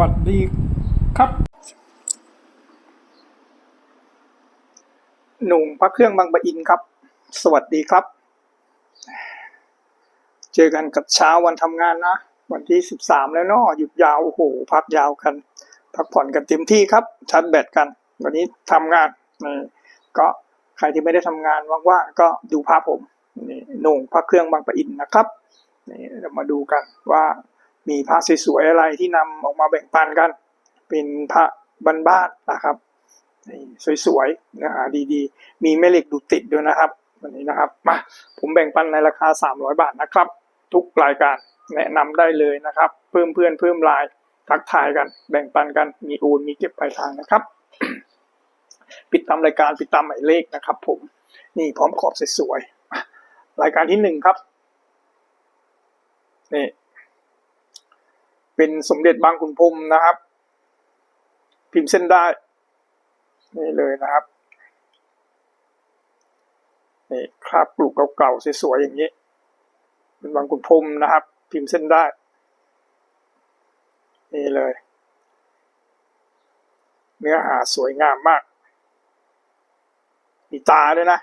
วัสดีครับ หนุ่มพระเครื่องบางปะอินครับ สวัสดีครับ เจอกันกับเช้าวันทำงานนะ วันที่สิบสามแล้วเนาะหยุดยาวโอ้โหพักยาวกัน พักผ่อนกันเต็มที่ครับชาร์จแบตกัน วันนี้ทำงานนี่ก็ใครที่ไม่ได้ทำงานว่างๆก็ดูภาพผมนี่หนุ่มพระเครื่องบางปะอินนะครับนี่เรามาดูกันว่า มีพระสวยๆอะไรที่นำออกมาแบ่งปันกัน เป็นพระบ้านนะครับนี่สวยๆเนื้อหาดีๆ มีแม่เหล็กดูติดด้วยนะครับ วันนี้นะครับมาผมแบ่งปันในราคา 300 บาทนะครับ ทุกรายการแนะนำได้เลยนะครับ เพิ่มเพื่อนเพิ่มไลน์ทักทายกัน แบ่งปันกันมีโอนมีเก็บปลายทางนะครับ ปิดตามรายการปิดตามหมายเลขนะครับ ผมนี่พร้อมขอบสวยๆรายการที่หนึ่งครับนี่ เป็นสมเด็จบางขุนพรมนะครับ พิมพ์เส้นได้ นี่เลยนะครับนี่คราบปลูกเก่าๆสวยๆอย่างนี้ เป็นบางขุนพรมนะครับ พิมพ์เส้นได้ นี่เลย เนื้อหาสวยงามมาก มีตาด้วยนะ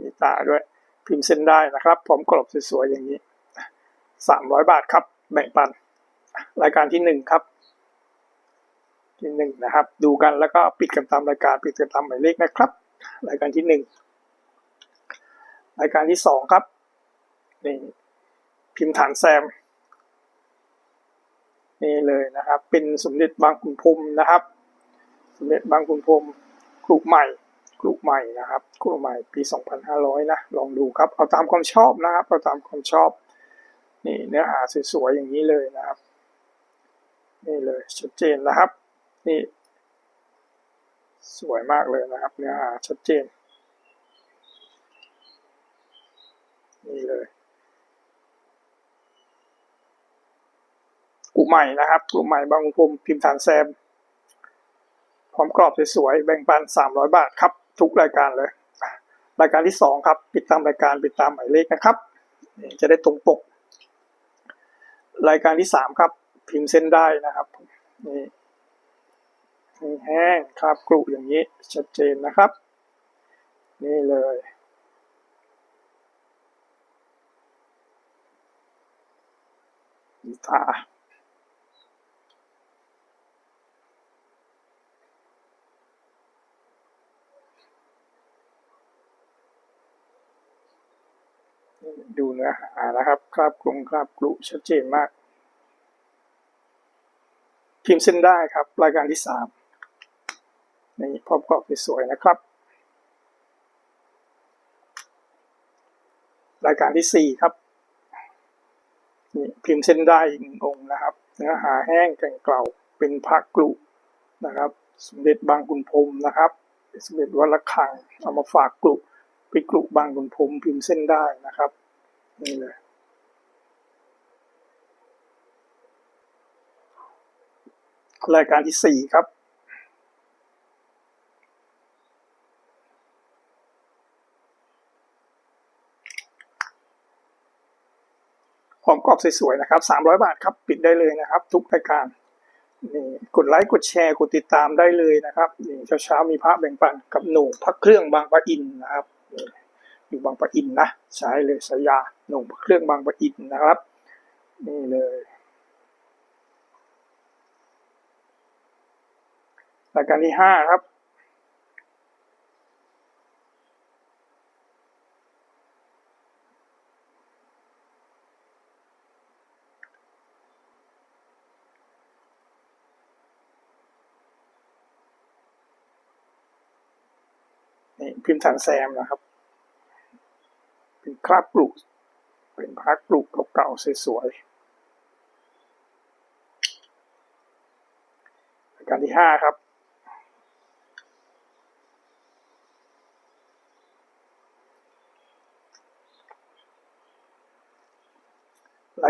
มีตาด้วย พิมพ์เส้นได้นะครับพร้อมกรอบสวยๆอย่างนี้สามร้อยบาทครับ แบ่งปัน รายการที่หนึ่งครับ ที่หนึ่งนะครับ ดูกันแล้วก็ปิดกันตามรายการปิดกันตามหมายเลขนะครับ รายการที่หนึ่งรายการที่สองครับนี่พิมพ์ฐานแซมนี่เลยนะครับ เป็นสมเด็จบางขุนพรมนะครับ สมเด็จบางขุนพรมกรุใหม่กรุใหม่นะครับกรุใหม่ปี 2500 นะ ลองดูครับ เอาตามความชอบนะครับ เอาตามความชอบ นี่เนื้อหาสวยๆอย่างนี้เลยนะครับ นี่เลยชัดเจนนะครับ นี่ สวยมากเลยนะครับ เนื้อหาชัดเจน นี่เลยกลุ่มใหม่นะครับกลุ่มใหม่บางขุนพรหมพิมพ์ฐานแซม พร้อมกรอบสวยๆแบ่งปัน 300 บาทครับ ทุกรายการเลย รายการที่สองครับ ปิดตามรายการปิดตามหมายเลขนะครับ จะได้ตรงปก รายการที่สามครับ พิมพ์เส้นได้นะครับ นี่แห้งครับกรุอย่างนี้ชัดเจนนะครับ นี่เลย ตาดูเนื้อหานะครับ คราบกรุงคราบกรุชัดเจนมาก พิมพ์เส้นได้ครับ รายการที่สามนี่พร้อมกรอบสวยๆนะครับ รายการที่สี่ครับนี่พิมพ์เส้นได้อีกหนึ่งองค์นะครับ เนื้อหาแห้งแก่งเกลาเป็นพระกรุนะครับ สมเด็จบางขุนพรมนะครับ สมเด็จวัดระฆังเอามาฝากกรุไปกรุบางขุนพรมพิมพ์เส้นได้นะครับนี่เลย รายการที่สี่ครับ หอมกรอบสวยๆนะครับ300บาทครับ ปิดได้เลยนะครับ ทุกรายการนี่กดไลค์กดแชร์กดติดตามได้เลยนะครับนี่เช้าๆมีพระแบ่งปันกับหนุ่มพระเครื่องบางปะอินนะครับอยู่บางปะอินนะใช้เลยสายาหนุ่มพระเครื่องบางปะอินนะครับ นี่เลย รายการที่ห้าครับ นี่พิมพ์ฐานแซมนะครับ เป็นคราบปลูก เป็นพระปลูกเก่าๆสวยๆรายการที่ห้าครับ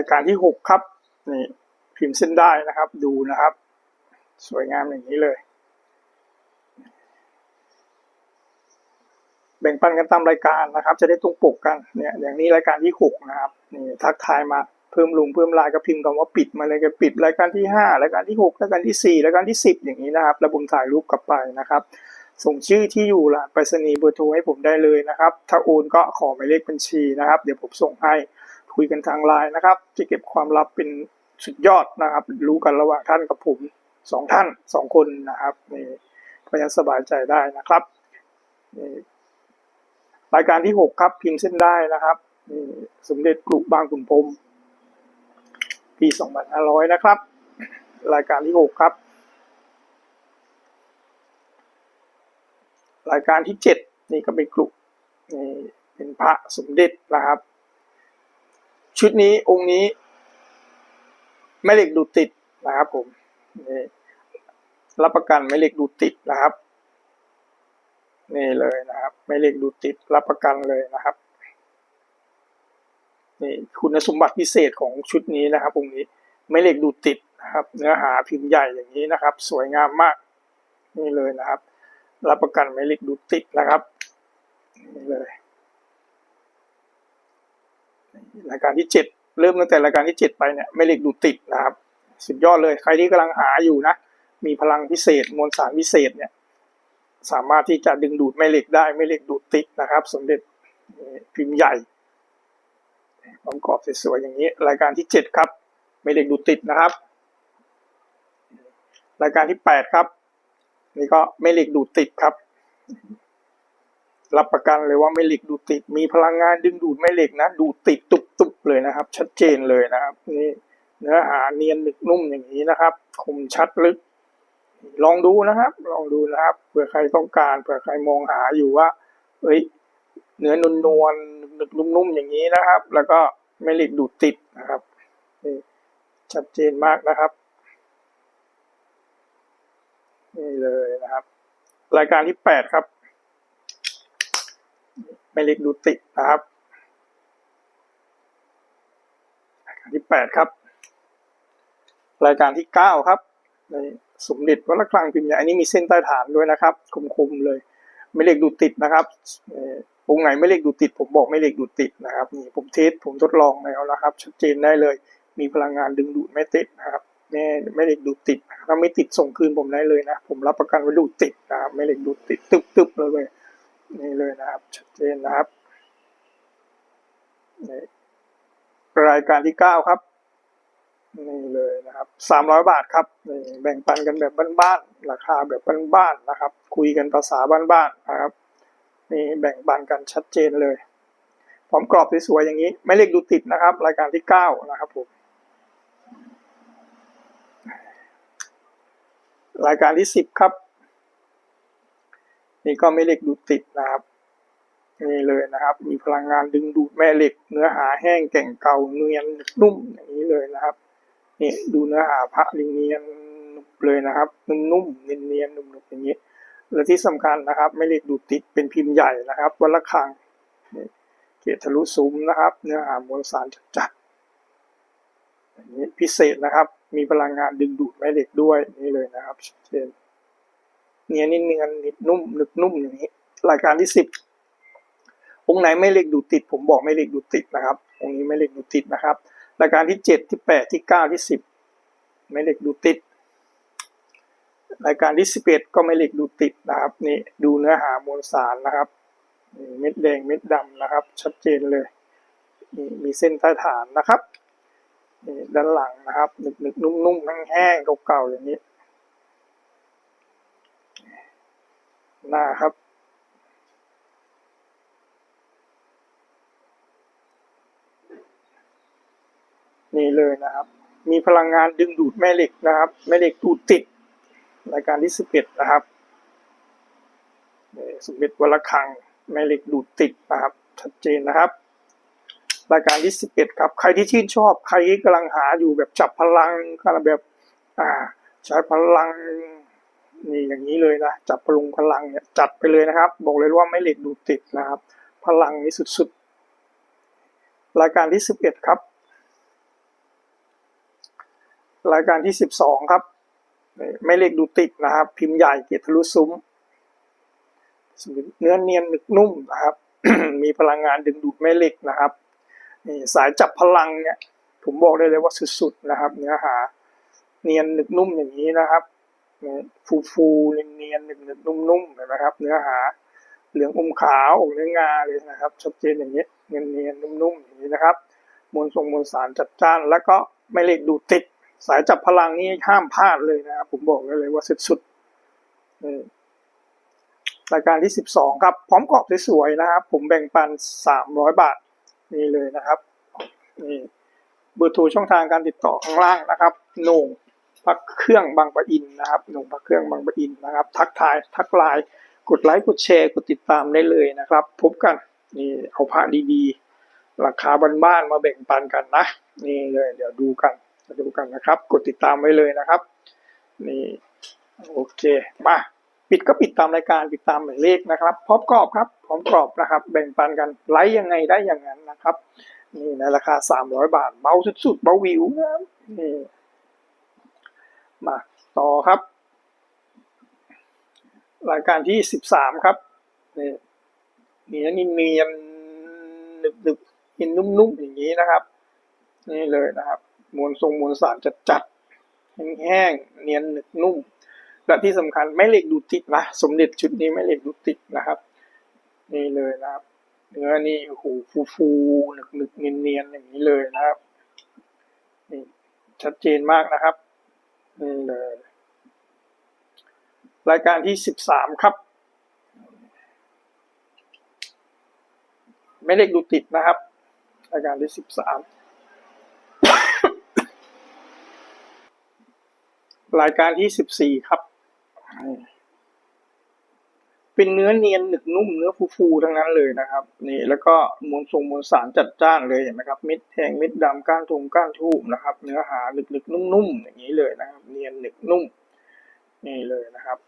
ายการที่หกครับนี่พิมพ์เส้นได้นะครับ ดูนะครับ สวยงามอย่างนี้เลย แบ่งปันกันตามรายการนะครับ จะได้ตรงปกกันเนี่ยอย่างนี้รายการที่หกนะครับนี่ทักทายมาเพิ่มลุงเพิ่มลายก็พิมพ์คำว่าปิดมาเลยก็ปิดรายการที่ห้ารายการที่หกรายการที่สี่รายการที่สิบอย่างนี้นะครับแล้วผมถ่ายรูปกลับไปนะครับส่งชื่อที่อยู่รหัสไปรษณีย์เบอร์โทรให้ผมได้เลยนะครับ ถ้าโอนก็ขอหมายเลขบัญชีนะครับ เดี๋ยวผมส่งให้ คุยกันทางไลน์นะครับจะเก็บความลับเป็นสุดยอดนะครับ รู้กันระหว่างท่านกับผมสองท่านสองคนนะครับนี่ก็ยังสบายใจได้นะครับนี่รายการที่หกครับพิมพ์เส้นได้นะครับนี่สมเด็จกรุบางขุนพรมปีสองพันห้าร้อยนะครับ รายการที่หกครับ รายการที่เจ็ดนี่ก็เป็นกลุ่มนี่เป็นพระสมเด็จนะครับ ชุดนี้องค์นี้แม่เหล็กดูดติดนะครับผมนี่รับประกันแม่เหล็กดูดติดนะครับ นี่เลยนะครับแม่เหล็กดูดติดรับประกันเลยนะครับนี่คุณสมบัติพิเศษของชุดนี้นะครับองค์นี้แม่เหล็กดูดติดนะครับ เนื้อหาพิมพ์ใหญ่อย่างนี้นะครับ สวยงามมาก นี่เลยนะครับ รับประกันไม่เหลิกดูดติดนะครับนี่เลย รายการที่เจ็ดเริ่มตั้งแต่รายการที่เจ็ดไปเนี่ยไม่เหลิกดูดติดนะครับสุดยอดเลยใครที่กำลังหาอยู่นะ มีพลังพิเศษมวลสารพิเศษเนี่ย สามารถที่จะดึงดูดแม่เหล็กได้แม่เหล็กดูดติดนะครับ สมเด็จพิมพ์ใหญ่ความกอบสวยๆอย่างนี้ รายการที่เจ็ดครับแม่เหล็กดูดติดนะครับ รายการที่แปดครับ นี่ก็แม่เหล็กดูดติดครับ รับประกันเลยว่าแม่เหล็กดูดติด มีพลังงานดึงดูดแม่เหล็กนะ ดูดติดตุบๆเลยนะครับ ชัดเจนเลยนะครับนี่เนื้อหาเนียนหนึกนุ่มอย่างนี้นะครับคมชัดลึก ลองดูนะครับ ลองดูนะครับเผื่อใครต้องการเผื่อใครมองหาอยู่ว่าเอ้ยเนื้อนวลนวลๆนึกๆนุ่มๆอย่างนี้นะครับ แล้วก็แม่เหล็กดูดติดนะครับนี่ชัดเจนมากนะครับนี่เลยนะครับ รายการที่แปดครับ แม่เล็กดูติดนะครับรายการที่แปดครับ รายการที่เก้าครับในสมเด็จวัดละครังพิมพ์ใหญ่อันนี้มีเส้นใต้ฐานด้วยนะครับ คมๆเลยไม่เล็กดูติดนะครับองค์ไหนไม่เล็กดูติด ผมบอกไม่เล็กดูติดนะครับนี่ผมเทสผมทดลองแล้วนะครับชัดเจนได้เลย มีพลังงานดึงดูดไม่ติดนะครับแม่ไม่เล็กดูติดนะครับถ้าไม่ติดส่งคืนผมได้เลยนะ ผมรับประกันว่าดูติดนะครับไม่เล็กดูติดตึ๊บๆเลยเว้ย นี่เลยนะครับชัดเจนนะครับนี่รายการที่เก้าครับ นี่เลยนะครับสามร้อยบาทครับนี่แบ่งปันกันแบบบ้านๆราคาแบบบ้านๆนะครับ คุยกันภาษาบ้านๆนะครับนี่แบ่งปันกันชัดเจนเลยพร้อมกรอบสวยๆอย่างนี้ ไม่เรียกดูติดนะครับ รายการที่เก้านะครับผมรายการที่สิบครับ นี่ก็ไม่เรียกดูดติดนะครับนี่เลยนะครับ มีพลังงานดึงดูดแม่เหล็ก เนื้อหาแห้งแก่งเก่าเนียนนุ่มอย่างนี้เลยนะครับนี่ดูเนื้อหาพระลิงเนียนนุบเลยนะครับนุ่มๆเนียนๆนุ่มๆอย่างนี้และที่สำคัญนะครับไม่เหล็กดูดติดเป็นพิมพ์ใหญ่นะครับวัดละคังนี่เกทะลุซุ้มนะครับ เนื้อหามวลสารจัดๆอย่างนี้พิเศษนะครับ มีพลังงานดึงดูดแม่เหล็กด้วยนี่เลยนะครับชัดเจน เนียนนิดเนียนนิดนุ่มนึกนุ่มอย่างนี้ รายการที่สิบองค์ไหนไม่เหล็กดูติด ผมบอกไม่เหล็กดูติดนะครับองค์นี้ไม่เหล็กดูติดนะครับ รายการที่เจ็ดที่แปดที่เก้าที่สิบไม่เหล็กดูติด รายการที่สิบเอ็ดก็ไม่เหล็กดูติดนะครับนี่ดูเนื้อหามวลสารนะครับนี่เม็ดแดงเม็ดดำนะครับ ชัดเจนเลยนี่มีเส้นใต้ฐานนะครับนี่ด้านหลังนะครับหนึกหนุ่มนุ่มๆแห้งๆเก่าๆอย่างนี้ หน้าครับ นี่เลยนะครับ มีพลังงานดึงดูดแม่เหล็กนะครับ แม่เหล็กดูดติดรายการที่สิบเอ็ดนะครับนี่สมเด็จวัดระฆังแม่เหล็กดูดติดนะครับชัดเจนนะครับ รายการที่สิบเอ็ดครับ ใครที่ชื่นชอบ ใครที่กำลังหาอยู่แบบจับพลังกำลังแบบอ่าใช้พลัง นี่อย่างนี้เลยนะจับพลุงพลังเนี่ยจัดไปเลยนะครับ บอกเลยว่าไม่เหล็กดูดติดนะครับ พลังนี้สุดๆ รายการที่สิบเอ็ดครับ รายการที่สิบสองครับนี่ไม่เหล็กดูติดนะครับ พิมพ์ใหญ่เกียรติทะลุซุ้มเนื้อเนียนหนึกนุ่มนะครับ มีพลังงานดึงดูดแม่เหล็กนะครับนี่สายจับพลังเนี่ยผมบอกได้เลยว่าสุดๆนะครับ เนื้อหา เนียนหนึบนุ่มอย่างนี้นะครับ ฟูฟูเนียนๆหนึบหนึบนุ่มๆเห็นไหมครับ เนื้อหาเหลืองอมขาวออกเนื้องาเลยนะครับ ชัดเจนอย่างนี้เนียนเนียนๆนุ่มๆอย่างนี้นะครับ มวลทรงมวลสารจัดจ้าน แล้วก็ไม่เล็กดูติด สายจับพลังนี่ห้ามพลาดเลยนะครับ ผมบอกได้เลยว่าสุดๆนี่รายการที่สิบสองครับ พร้อมกรอบสวยๆนะครับ ผมแบ่งปันสามร้อยบาทนี่เลยนะครับนี่เบอร์โทรช่องทางการติดต่อข้างล่างนะครับโหน่ง พักเครื่องบางปะอินนะครับหน่งพักเครื่องบางปะอินนะครับ ทักทายทักไลน์กดไลค์กดแชร์กดติดตามได้เลยนะครับ พบกันนี่เอาผ้าดีๆ ราคาบ้านๆมาแบ่งปันกันนะนี่เลยเดี๋ยวดูกันมาดูกันนะครับ กดติดตามไว้เลยนะครับ นี่โอเคมาปิดก็ปิดตามรายการปิดตามหมายเลขนะครับพร้อมกรอบครับพร้อมกรอบนะครับ แบ่งปันกันไลค์ยังไงได้อย่างนั้นนะครับ นี่ในราคาสามร้อยบาทเบาสุดๆเบาวิวนะนี่ มาต่อครับ รายการที่สิบสามครับนี่เนียนเนียนหนึบหนึบๆกินนุ่มๆอย่างนี้นะครับ นี่เลยนะครับ มวลทรงมวลสารจัดจัดๆแห้งๆเนียนหนึบนุ่ม และที่สำคัญไม่เหล็กดูติดนะสมเด็จชุดนี้ไม่เหล็กดูติดนะครับ นี่เลยนะครับเนื้อนี่โอ้โหฟูฟูหนึกหนึกเนียนเนียนๆอย่างนี้เลยนะครับนี่ชัดเจนมากนะครับ นี่เลย รายการที่สิบสามครับ ไม่เล็กดูติดนะครับ รายการที่สิบสามรายการที่สิบสี่ครับ เป็นเนื้อเนียนหนึกนุ่มเนื้อฟูๆทั้งนั้นเลยนะครับนี่แล้วก็มวลทรงมวลสารจัดจ้านเลยเห็นไหมครับเม็ดแทงเม็ดดำก้านทงก้านทูบนะครับ เนื้อหาหนึกๆนุ่มๆอย่างนี้เลยนะครับ เนียนหนึกนุ่มนี่เลยนะครับ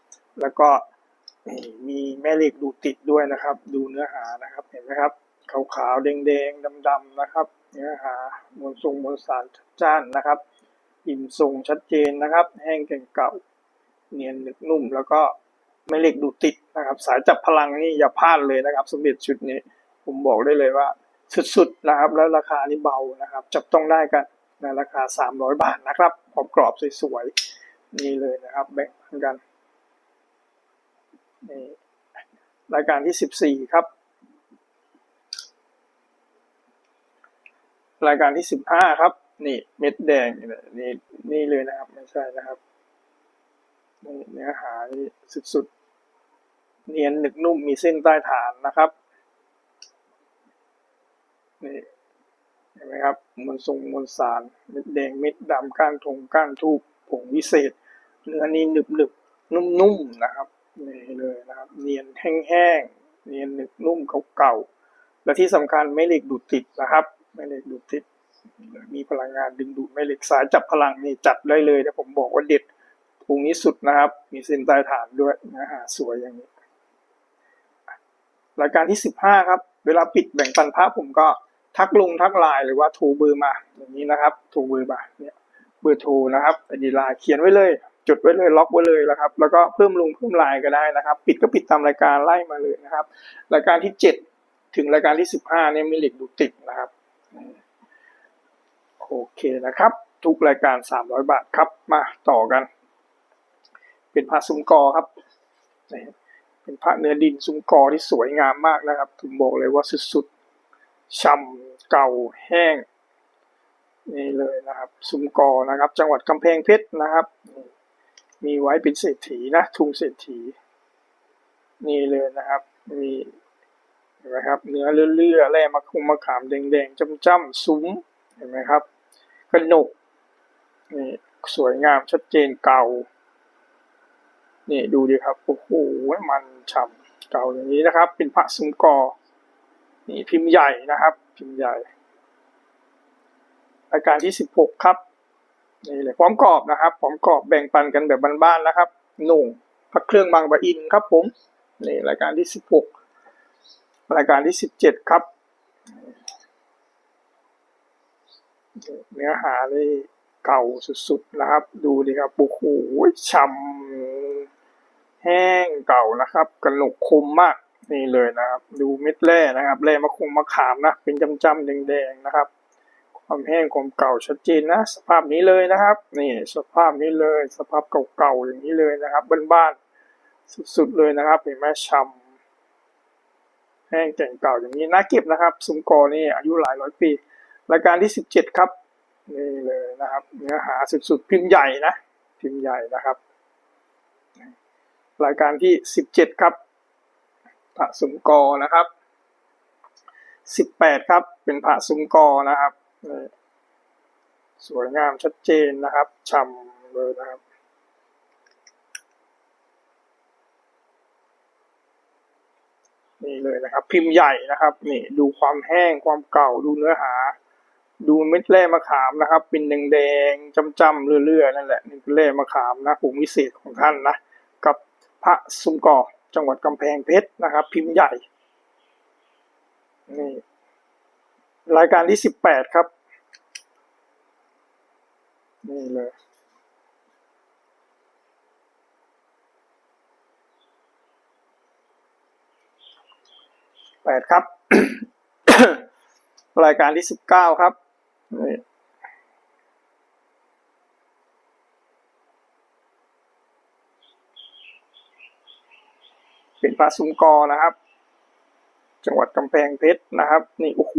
แล้วก็มีแม่เหล็กดูติดด้วยนะครับ ดูเนื้อหานะครับเห็นไหมครับขาวๆแดงๆดำๆนะครับ เนื้อหามวลทรงมวลสารจัดจ้านนะครับ อิ่มทรงชัดเจนนะครับ แห้งแก่งเก่า เนียนหนึกนุ่มแล้วก็ ไม่เหล็กดูติดนะครับ สายจับพลังนี่อย่าพลาดเลยนะครับสมเด็จชุดนี้ ผมบอกได้เลยว่าสุดๆนะครับ แล้วราคานี่เบานะครับ จับต้องได้กันในราคา 300 บาทนะครับพร้อมกรอบสวยๆนี่เลยนะครับแบ่งปันกันนี่รายการที่ 14 ครับ รายการที่ 15 ครับ นี่เม็ดแดงนี่นี่เลยนะครับ ไม่ใช่นะครับเนื้อหานี่สุดๆ เนียนหนึกนุ่มมีเส้นใต้ฐานนะครับนี่เห็นไหมครับมวลทรงมวลสารเม็ดแดงเม็ดดำก้านทงก้านทูบผงวิเศษเนื้อนี้หนึบหนึบนุ่มนุ่มๆนะครับนี่เลยนะครับ เนียนแห้งๆเนียนหนึบนุ่มเก่าๆและที่สำคัญไม่เหล็กดูดติดนะครับไม่เหล็กดูดติด มีพลังงานดึงดูดแม่เหล็กสายจับพลังนี่จัดได้เลยแต่ผมบอกว่าเด็ดปรุงนี้สุดนะครับ มีเส้นใต้ฐานด้วยนื้อหาสวยอย่างนี้ รายการที่สิบห้าครับ เวลาปิดแบ่งปันภาพผมก็ทักลงทักไลน์หรือว่าโทรเบอมา อย่างนี้นะครับโทรเบอมาเนี่ยเบอโทรนะครับไอดีไลน์เขียนไว้เลย จุดไว้เลยล็อกไว้เลยนะครับ แล้วก็เพิ่มลงเพิ่มไลน์ก็ได้นะครับ ปิดก็ปิดตามรายการไล่มาเลยนะครับรายการที่เจ็ดถึงรายการที่สิบห้าเนี่ยมีเหล็กดูติดนะครับโอเคนะครับ ทุกรายการสามร้อยบาทครับมาต่อกัน เป็นผ้าซุ้มกอครับ เป็นผ้าเนื้อดินซุ้มกอที่สวยงามมากนะครับ ผมบอกเลยว่าสุดๆช่ำเก่าแห้งนี่เลยนะครับ ซุ้มกอนะครับ จังหวัดกำแพงเพชรนะครับ มีไว้เป็นเศรษฐีนะทุงเศรษฐี นี่เลยนะครับ มีเห็นไหมครับ เนื้อเลื่อๆแร่มะคุงมะขามแดงๆจ้ำๆซุ้มเห็นไหมครับกระหนกนี่สวยงามชัดเจนเก่านี่ดูดิครับ โอ้โหมัน ฉ่ำเก่าอย่างนี้นะครับ เป็นพระซุ้มกอนี่พิมพ์ใหญ่นะครับ พิมพ์ใหญ่รายการที่สิบหกครับนี่เลยพร้อมกรอบนะครับพร้อมกรอบแบ่งปันกันแบบบ้านๆนะครับหนุ่งพระเครื่องบางปะอินครับผมนี่รายการที่สิบหกรายการที่สิบเจ็ดครับ เนื้อหานี่เก่าสุดๆนะครับ ดูดิครับโอ้โหช่ำ แห้งเก่านะครับกระหนกคมมากนี่เลยนะครับ ดูเม็ดแร่นะครับแร่มะคงมะขามนะเป็นจำๆแดงๆนะครับ ความแห้งความเก่าชัดเจนนะ สภาพนี้เลยนะครับ นี่สภาพนี้เลย สภาพเก่าๆอย่างนี้เลยนะครับบ้านๆสุดๆเลยนะครับเห็นไหมฉ่ำแห้งแก่งเก่าอย่างนี้น่าเก็บนะครับซุ้มกอนี่อายุหลายร้อยปีรายการที่สิบเจ็ดครับนี่เลยนะครับ เนื้อหาสุดๆพิมพ์ใหญ่นะพิมพ์ใหญ่นะครับ รายการที่สิบเจ็ดครับพระสุมกอนะครับสิบแปดครับ เป็นพระสุมกอนะครับ สวยงามชัดเจนนะครับฉ่ำเลยนะครับนี่เลยนะครับ พิมพ์ใหญ่นะครับนี่ดูความแห้งความเก่าดูเนื้อหา ดูเม็ดแร่มะขามนะครับ เป็นแดงๆจำๆเรื่อยๆนั่นแหละนี่เป็นแร่มะขามนะผงวิเศษของท่านนะ พระสุมกอจังหวัดกำแพงเพชรนะครับ พิมพ์ใหญ่นี่รายการที่สิบแปดครับ นี่เลยแปดครับ รายการที่สิบเก้าครับนี่ เป็นปลาซุ้มกอนะครับ จังหวัดกำแพงเพชรนะครับ นี่โอ้โห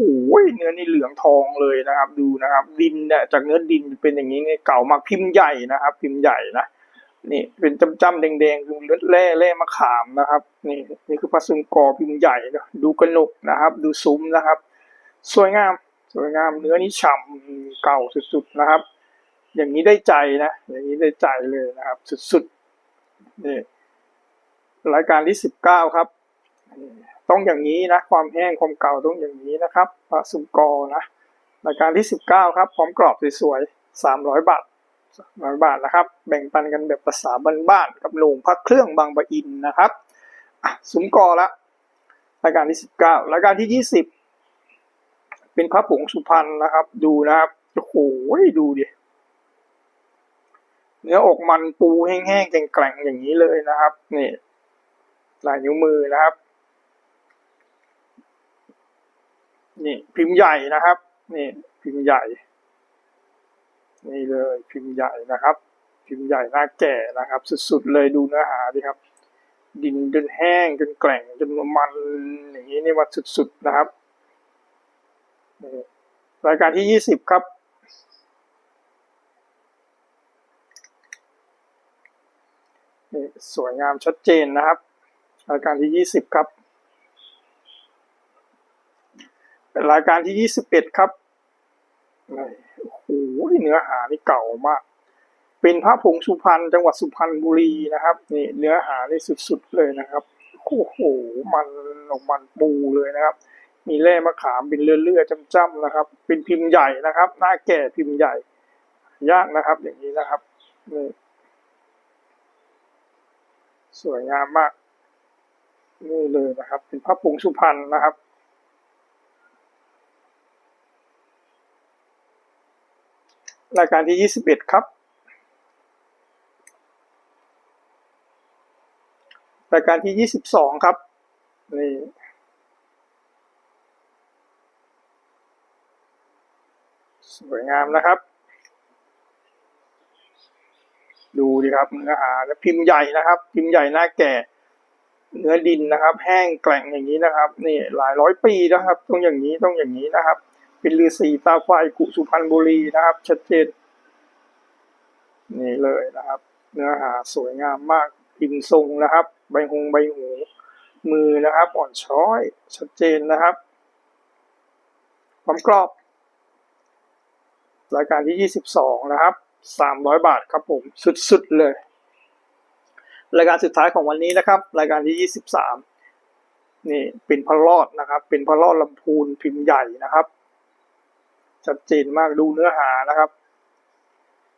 เนื้อนี่เหลืองทองเลยนะครับ ดูนะครับ ดินเนี่ยจากเนื้อดินเป็นอย่างนี้เนี่ยเก่ามากพิมพ์ใหญ่นะครับ พิมพ์ใหญ่นะนี่เป็นจำๆแดงๆคือเลือดแร่แร่มะขามนะครับ นี่นี่คือปลาซุ้มกอพิมพ์ใหญ่นะดูกระหนกนะครับ ดูซุ้มนะครับ สวยงามสวยงามเนื้อนี่ฉ่ำเก่าสุดๆนะครับ อย่างนี้ได้ใจนะ อย่างนี้ได้ใจเลยนะครับ สุดๆนี่ รายการที่สิบเก้าครับ ต้องอย่างนี้นะ ความแห้งความเก่าต้องอย่างนี้นะครับปลาสุมกอนะรายการที่สิบเก้าครับ พร้อมกรอบสวยๆสามร้อยบาทสามร้อยบาทนะครับ แบ่งปันกันแบบภาษาบ้านๆกับโรงพักเครื่องบางปะอินนะครับอะสุมกอละรายการที่สิบเก้ารายการที่ยี่สิบเป็นพระผงสุพรรณนะครับ ดูนะครับโอ้โหดูดิเนื้ออกมันปูแห้งๆแกร่งๆอย่างนี้เลยนะครับนี่ ลายนิ้วมือนะครับ นี่พิมพ์ใหญ่นะครับ นี่พิมพ์ใหญ่ นี่เลยพิมพ์ใหญ่นะครับ พิมพ์ใหญ่หน้าแก่นะครับ สุดๆเลยดูเนื้อหาดิครับ ดินจนแห้งจนแกร่งจนมันอย่างนี้นี่ว่าสุดๆนะครับรายการที่ยี่สิบครับนี่สวยงามชัดเจนนะครับ รายการที่ยี่สิบครับ เป็นรายการที่ยี่สิบเอ็ดครับโอ้โหเนื้อหานี่เก่ามาก เป็นพระผงสุพรรณจังหวัดสุพรรณบุรีนะครับนี่เนื้อหานี่สุดๆเลยนะครับโอ้โหมันออกมันปูเลยนะครับ มีแร่มะขามเป็นเลื่อยๆจ้ำๆนะครับ เป็นพิมพ์ใหญ่นะครับ หน้าแก่พิมพ์ใหญ่ ยากนะครับ อย่างนี้นะครับนี่สวยงามมาก นี่เลยนะครับ เป็นพระผงสุพรรณนะครับรายการที่ยี่สิบเอ็ดครับ รายการที่ยี่สิบสองครับ นี่ สวยงามนะครับ ดูดิครับเนื้อหาและพิมพ์ใหญ่นะครับ พิมพ์ใหญ่หน้าแก่ เนื้อดินนะครับ แห้งแกร่งอย่างนี้นะครับนี่หลายร้อยปีนะครับต้องอย่างนี้ต้องอย่างนี้นะครับ เป็นฤาษีตาไฟกุสุพรรณบุรีนะครับ ชัดเจนนี่เลยนะครับ เนื้อหาสวยงามมากพิมพ์ทรงนะครับ ใบหงใบหูมือนะครับอ่อนช้อยชัดเจนนะครับความกรอบ รายการที่ยี่สิบสองนะครับสามร้อยบาทครับผม สุด ๆ เลย รายการสุดท้ายของวันนี้นะครับ รายการที่ยี่สิบสามนี่เป็นพระรอดนะครับ เป็นพระรอดลำพูนพิมพ์ใหญ่นะครับ ชัดเจนมากดูเนื้อหานะครับ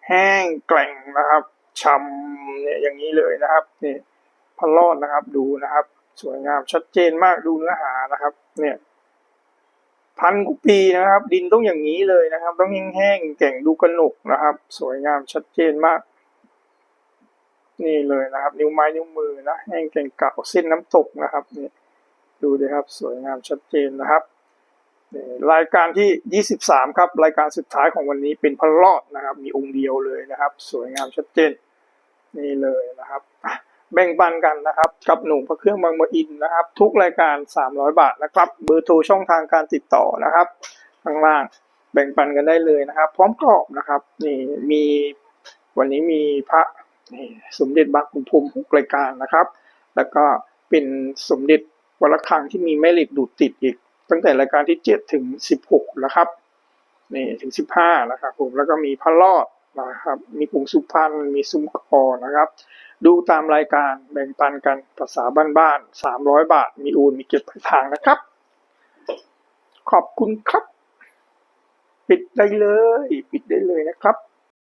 แห้งแกร่งนะครับชำเนี่ยอย่างนี้เลยนะครับนี่พระรอดนะครับดูนะครับ สวยงามชัดเจนมากดูเนื้อหานะครับ เนี่ยพันกุปีนะครับ ดินต้องอย่างนี้เลยนะครับ ต้องแห้งๆแก่งดูกระหนกนะครับ สวยงามชัดเจนมาก นี่เลยนะครับ นิ้วไม้นิ้วมือนะแห้งแก่งเก่าเส้นน้ำตกนะครับนี่ดูดิครับสวยงามชัดเจนนะครับนี่รายการที่ 23 ครับรายการสุดท้ายของวันนี้เป็นพระรอดนะครับ มีองค์เดียวเลยนะครับ สวยงามชัดเจนนี่เลยนะครับ แบ่งปันกันนะครับ กับหนุ่มพระเครื่องบางมะอินนะครับ ทุกรายการ 300 บาทนะครับ เบอร์โทรช่องทางการติดต่อนะครับข้างล่างแบ่งปันกันได้เลยนะครับ พร้อมกรอบนะครับนี่มีวันนี้มีพระ นี่สมเด็จบางขุนพรมหกรายการนะครับ แล้วก็เป็นสมเด็จวระฆังที่มีแม่เหล็กดูดติดอีก ตั้งแต่รายการที่ 7 ถึง 16 นะครับนี่ถึง 15 นะครับผมแล้วก็มีพระรอดนะครับมีผงสุพรรณมีซุ้มคอนะครับ ดูตามรายการแบ่งปันกันภาษาบ้านๆ300 บาท มีอูนมีเก็บปลายทางนะครับ ขอบคุณครับ ปิดได้เลย ปิดได้เลยนะครับ